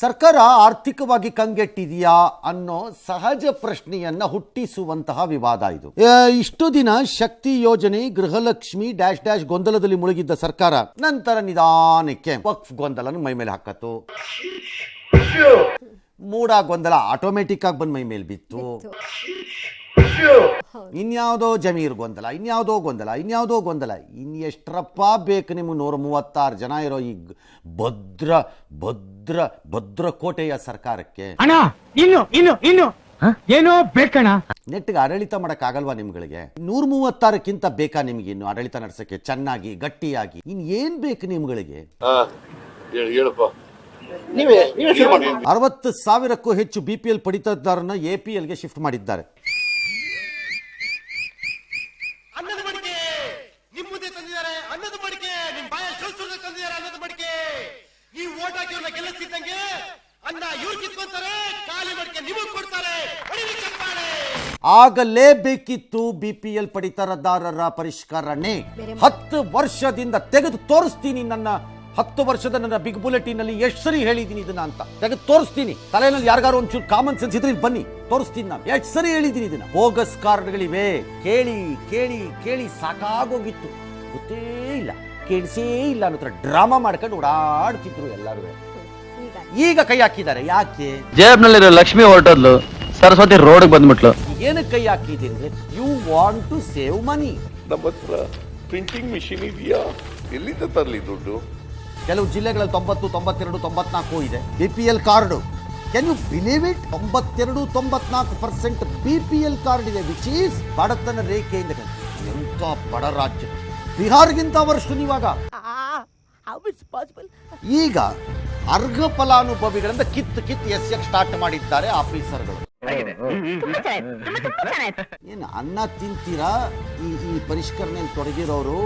ಸರ್ಕಾರ ಆರ್ಥಿಕವಾಗಿ ಕಂಗೆಟ್ಟಿದೆಯಾ ಅನ್ನೋ ಸಹಜ ಪ್ರಶ್ನೆಯನ್ನ ಹುಟ್ಟಿಸುವಂತಹ ವಿವಾದ ಇದು. ಇಷ್ಟು ದಿನ ಶಕ್ತಿ ಯೋಜನೆ ಗೃಹಲಕ್ಷ್ಮಿ ಡ್ಯಾಶ್ ಡ್ಯಾಶ್ ಗೊಂದಲದಲ್ಲಿ ಮುಳುಗಿದ್ದ ಸರ್ಕಾರ. ನಂತರ ನಿಧಾನಕ್ಕೆ ವಕ್ಫ್ ಗೊಂದಲನ ಮೈ ಮೇಲೆ ಹಾಕತ್ತು. ಮೂಡ ಗೊಂದಲ ಆಟೋಮೆಟಿಕ್ ಆಗಿ ಬಂದ್ ಮೈ ಮೇಲೆ ಬಿತ್ತು. ಇನ್ಯಾವುದೋ ಜಮೀರ್ ಗೊಂದಲ ಇನ್ಯಾವುದೋ ಗೊಂದಲ ಇನ್ಯಾವುದೋ ಗೊಂದಲ. ಇನ್ ಎಷ್ಟ್ರಪ್ಪ ಬೇಕು ನಿಮ್ಗೆ ನೂರ ಮೂವತ್ತಾರು ಜನ ಇರೋ ಈ ಭದ್ರ ಭದ್ರ ಭದ್ರ ಕೋಟೆಯ ಸರ್ಕಾರಕ್ಕೆ. ಅಣ್ಣ ಇನ್ನು ಇನ್ನು ಇನ್ನು. ಏನೋ ಬೇಕಣ ನೆಟ್ಗೆ ಆಡಳಿತ ಆಗಲ್ವಾ ನಿಮ್ಗಳಿಗೆ? ನೂರ ಮೂವತ್ತಾರಕ್ಕಿಂತ ಬೇಕಾ ನಿಮ್ಗೆ ಇನ್ನು ಆಡಳಿತ ನಡೆಸಕ್ಕೆ? ಚೆನ್ನಾಗಿ ಗಟ್ಟಿಯಾಗಿ. ಇನ್ ಏನ್ ಬೇಕು ನಿಮ್ಗಳಿಗೆ? ಹಾ ಹೇಳು ಹೇಳಪ್ಪ. ನೀವೇ ನೀವೇ ಶುರು ಮಾಡಿ. ಅರವತ್ತು ಸಾವಿರಕ್ಕೂ ಹೆಚ್ಚು ಬಿ ಪಿ ಎಲ್ ಪಡಿತದಾರನ್ನ ಎ ಪಿ ಎಲ್ಗೆ ಶಿಫ್ಟ್ ಮಾಡಿದ್ದಾರೆ. ಅನ್ನ ಇವ್ರು ಕಿತ್ಕೊಂತಾರೆ ಖಾಲಿ ಮಡಿಕೆ ನಿಮಗ್ ಕೊಡ್ತಾರೆ ಆಗಲೇ ಬೇಕಿತ್ತು ಆಗಲೇಬೇಕಿತ್ತು ಬಿ ಪಿ ಎಲ್ ಪಡಿತರದಾರರ ಪರಿಷ್ಕರಣೆ. ಹತ್ತು ವರ್ಷದಿಂದ ತೆಗೆದು ತೋರಿಸ್ತೀನಿ ನನ್ನ ಹತ್ತು ವರ್ಷದ ನನ್ನ ಬಿಗ್ ಬುಲೆಟಿನ್ನಲ್ಲಿ ಎಷ್ಟು ಸರಿ ಹೇಳಿದೀನಿ ಇದನ್ನ ಅಂತ. ತೆಗೆದು ತೋರಿಸ್ತೀನಿ. ತಲೆನಲ್ಲಿ ಯಾರಿಗಾರು ಒಂಚೂರು ಕಾಮನ್ ಸೆನ್ಸ್ ಇದ್ರೆ ಇಲ್ಲಿ ಬನ್ನಿ. ತೋರಿಸ್ತೀನಿ ನಾನು. ಎಷ್ಟು ಸರಿ ಹೇಳಿದೀನಿ ಇದನ್ನ. ಬೋಗಸ್ ಕಾರ್ಡ್ಗಳಿವೆ ಕೇಳಿ ಕೇಳಿ ಕೇಳಿ ಸಾಕಾಗೋಗಿತ್ತು. ಗೊತ್ತೇ ಇಲ್ಲ. ಕೇಳಿಸೇ ಇಲ್ಲ ಅನ್ನೋ ಡ್ರಾಮಾ ಮಾಡ್ಕೊಂಡು ಓಡಾಡ್ತಿದ್ರು ಎಲ್ಲರೂ. ಈಗ ಕೈ ಹಾಕಿದ್ದಾರೆ ಯಾಕೆ? ಜೇಬ್ನಲ್ಲಿರೋ ಲಕ್ಷ್ಮಿ ಹೊರಟದ್ಲು ಸರಸ್ವತಿ ರೋಡ್ಗೆ ಬಂದ್ಬಿಟ್ಲು. ಏನಕ್ಕೆ ಕೈ ಹಾಕಿದೆ ಅಂದ್ರೆ you want to save money ನಮ್ಮ ಹತ್ರ ಪ್ರಿಂಟಿಂಗ್ ಮಿಷಿನ್ ಇದೆಯಾ? ಎಲ್ಲಿಂದ ತರಲಿ ದುಡ್ಡು? ಕೆಲವು ಜಿಲ್ಲೆಗಳಲ್ಲಿ ತೊಂಬತ್ತು ತೊಂಬತ್ತೆರಡು ತೊಂಬತ್ನಾಲ್ಕು ಇದೆ. B P L card can you believe it ತೊಂಬತ್ತೆರಡು ತೊಂಬತ್ನಾಲ್ಕು percent B P L card ಇದೆ ವಿಚ್ ಈಸ್ ಬಡತನ ರೇಖೆಯಿಂದ ಎಂತ ಎಂಥ ಬಡ ರಾಜ್ಯ. ಬಿಹಾರ್ಗಿಂತ ವರ್ಷ ನೀವಾಗ. ಈಗ ಅರ್ಹ ಫಲಾನುಭವಿಗಳಿಂದ ಕಿತ್ತು ಕಿತ್ತು ಎಸ್ ಸ್ಟಾರ್ಟ್ ಮಾಡಿದ್ದಾರೆ ಆಫೀಸರ್ಗಳು. ಏನು ಅನ್ನ ತಿಂತೀರಾ? ಈ ಈ ಪರಿಷ್ಕರಣೆಯಲ್ಲಿ ತೊಡಗಿರೋರು?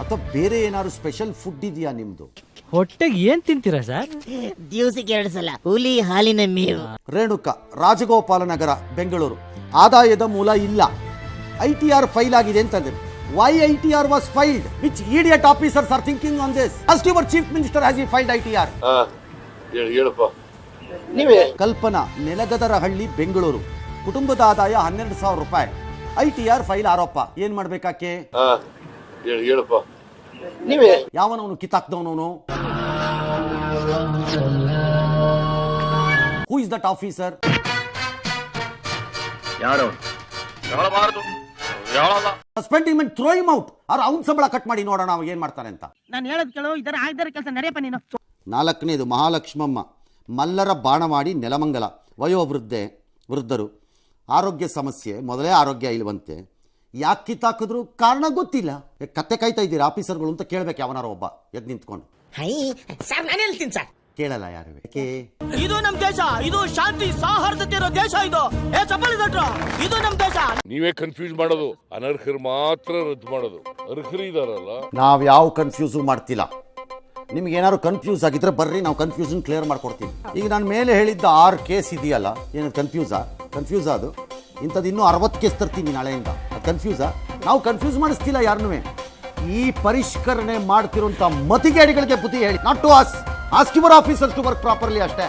ಅಥವಾ ಬೇರೆ ಏನಾದ್ರು ಸ್ಪೆಷಲ್ ಫುಡ್ ಇದೆಯಾ ನಿಮ್ದು? ಹೊಟ್ಟೆಗೆ ಏನ್ ತಿಂತೀರಾ ಸರ್? ದಿವಸಕ್ಕೆ ಎರಡು ಸಲ. ಹುಲಿ ಹಾಲಿನ ಮೇವು. ರೇಣುಕ ರಾಜಗೋಪಾಲ ನಗರ ಬೆಂಗಳೂರು. ಆದಾಯದ ಮೂಲ ಇಲ್ಲ. ಐ ಟಿ ಆರ್ ಫೈಲ್ ಆಗಿದೆ ಅಂತಂದ್ರೆ why I T R was failed which idiot officers are thinking on this just your chief minister has E failed I T R ಹಾ ಹೇಳಪ್ಪ. ನೀವೇ? ಕಲ್ಪನಾ ನೆಲಗದರಹಳ್ಳಿ ಬೆಂಗಳೂರು. ಕುಟುಂಬದ ಆದಾಯ ಹನ್ನೆರಡು ಸಾವಿರ ರೂಪಾಯಿ. ಐ ಟಿ ಆರ್ ಫೈಲ್ ಆರೋಪ. ಏನ್ ಮಾಡ್ಬೇಕಾಕೆ? ಹಾ ಹೇಳಪ್ಪ. ನೀವೇ? ಯಾವನವನು ಕಿತ್ತಾಕ್ದವನವನು? ಹೂ ಇಸ್ ದಟ್ ಆಫೀಸರ್ ಯಾರು? ಸಸ್ಪೆಂಡಿಂಗ್ ಮೆಂಟ್ ಥ್ರೋ ಇಮ್ ಔಟ್ ಅವ್ರ ಅವ್ನ ಸಂಬಳ ಕಟ್ ಮಾಡಿ ನೋಡೋಣ ಅವಾಗ ಏನು ಮಾಡ್ತಾರೆ ಅಂತ. ನಾನು ಹೇಳೋದು ಕೇಳೋ ಇದರ ಆಯ್ದರ ಕೆಲಸ ನಡೆಯಪ್ಪ ನೀನು. ನಾಲ್ಕನೇದು ಮಹಾಲಕ್ಷ್ಮಮ್ಮ. ಮಲ್ಲರ ಬಾಣವಾಡಿ ನೆಲಮಂಗಲ. ವಯೋವೃದ್ಧೆ ವೃದ್ಧರು. ಆರೋಗ್ಯ ಸಮಸ್ಯೆ ಮೊದಲೇ ಆರೋಗ್ಯ ಇಲ್ವಂತೆ. ಯಾಕೆ ಕಿತ್ತಾಕಿದ್ರು ಕಾರಣ ಗೊತ್ತಿಲ್ಲ. ಏ, ಕತ್ತೆ ಕಾಯ್ತಾ ಇದ್ದೀರಾ ಆಫೀಸರ್ಗಳು ಅಂತ ಕೇಳ್ಬೇಕು ಯಾವನಾರ ಒಬ್ಬ. ಎದ್ ನಿಂತ್ಕೊಂಡು. ಹೈ ಸರ್ ನಾನು ಹೇಳ್ತೀನಿ ಸರ್? ಕೇಳಲ್ಲ ಯಾರು ಇದು ನಮ್ ದೇಶ ಇದು ಶಾಂತಿ ಸೌಹಾರ್ದತೆ ಇರೋ ದೇಶ ಇದು. ಏ ಚಪ್ಪಲಿ ಇದು ನಮ್ ದೇಶ. ನೀವೇ ಕನ್ಫ್ಯೂಸ್ ಮಾಡೋದು. ಅನರ್ಹರು ಮಾತ್ರ ರದ್ದು ಮಾಡೋದು. ಅರ್ಹರು ಇದಾರಲ್ಲ. ನಾವು ಯಾವ ಕನ್ಫ್ಯೂಸ್ ಮಾಡ್ತಿಲ್ಲ. ನಿಮ್ಗೆ ಏನಾದ್ರು ಕನ್ಫ್ಯೂಸ್ ಆಗಿದ್ರೆ ಬರ್ರಿ ನಾವು ಕನ್ಫ್ಯೂಷನ್ ಕ್ಲಿಯರ್ ಮಾಡ್ಕೊಡ್ತೀವಿ. ಈಗ ನಾನು ಮೇಲೆ ಹೇಳಿದ್ದ ಆರು ಕೇಸ್ ಇದೆಯಲ್ಲ ಏನು ಕನ್ಫ್ಯೂಸಾ ಕನ್ಫ್ಯೂಸ್ ಅದು? ಇಂಥದ್ದು ಇನ್ನೂ ಅರವತ್ತು ಕೇಸ್ ತರ್ತೀನಿ ನಾಳೆಯಿಂದ. ಅದು ಕನ್ಫ್ಯೂಸಾ ನಾವು ಕನ್ಫ್ಯೂಸ್ ಮಾಡಿಸ್ತಿಲ್ಲ ಯಾರನ್ನೂ ಈ ಪರಿಷ್ಕರಣೆ ಮಾಡ್ತಿರುವಂಥ ಮತಿಗೇಡಿಗಳಿಗೆ ಬುದ್ಧಿ ಹೇಳಿ. Not to as ask your officers to work properly ಅಷ್ಟೇ